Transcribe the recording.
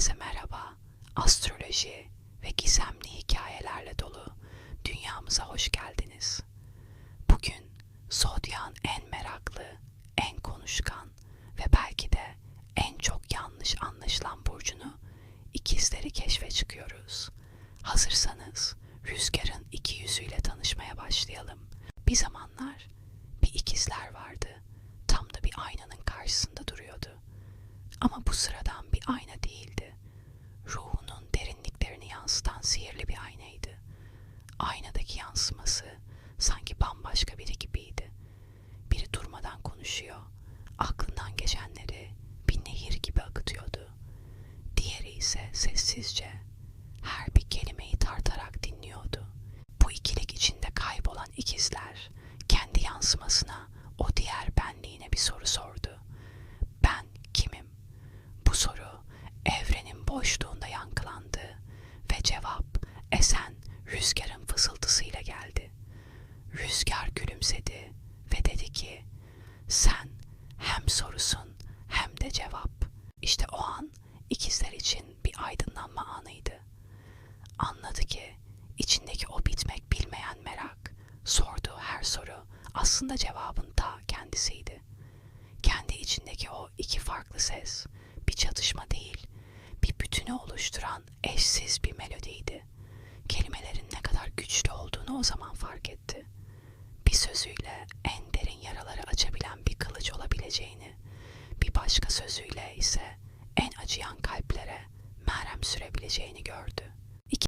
Herkese merhaba. Astroloji ve gizemli hikayelerle dolu dünyamıza hoş geldiniz. Bugün Zodyak'ın en meraklı, en konuşkan ve belki de en çok yanlış anlaşılan burcunu ikizleri keşfe çıkıyoruz. Hazırsanız rüzgarın iki yüzüyle tanışmaya başlayalım. Bir zamanlar bir ikizler vardı. Tam da bir aynanın karşısında duruyordu. Ama bu sıradan Aynadaki yansıması sanki bambaşka biri gibiydi. Biri durmadan konuşuyor, aklından geçenleri bir nehir gibi akıtıyordu. Diğeri ise sessizce her bir kelimeyi tartarak dinliyordu. Bu ikilik içinde kaybolan ikizler kendi yansımasına o diğer benliğine bir soru sordu. Ben kimim? Bu soru evrenin boşluğunda yankılandı ve cevap esen rüzgarın. Rüzgar gülümsedi ve dedi ki sen hem sorusun hem de cevap. İşte o an ikizler için bir aydınlanma anıydı. Anladı ki içindeki o bitmek bilmeyen merak, sorduğu her soru aslında cevabın ta kendisiydi. Kendi içindeki o iki farklı ses bir çatışma değil, bir bütünü oluşturan eşsiz bir melodiydi. Kelimelerin ne kadar güçlü olduğunu o zaman fark etti. Bir sözüyle en derin yaraları açabilen bir kılıç olabileceğini, bir başka sözüyle ise en acıyan kalplere merhem sürebileceğini gördü.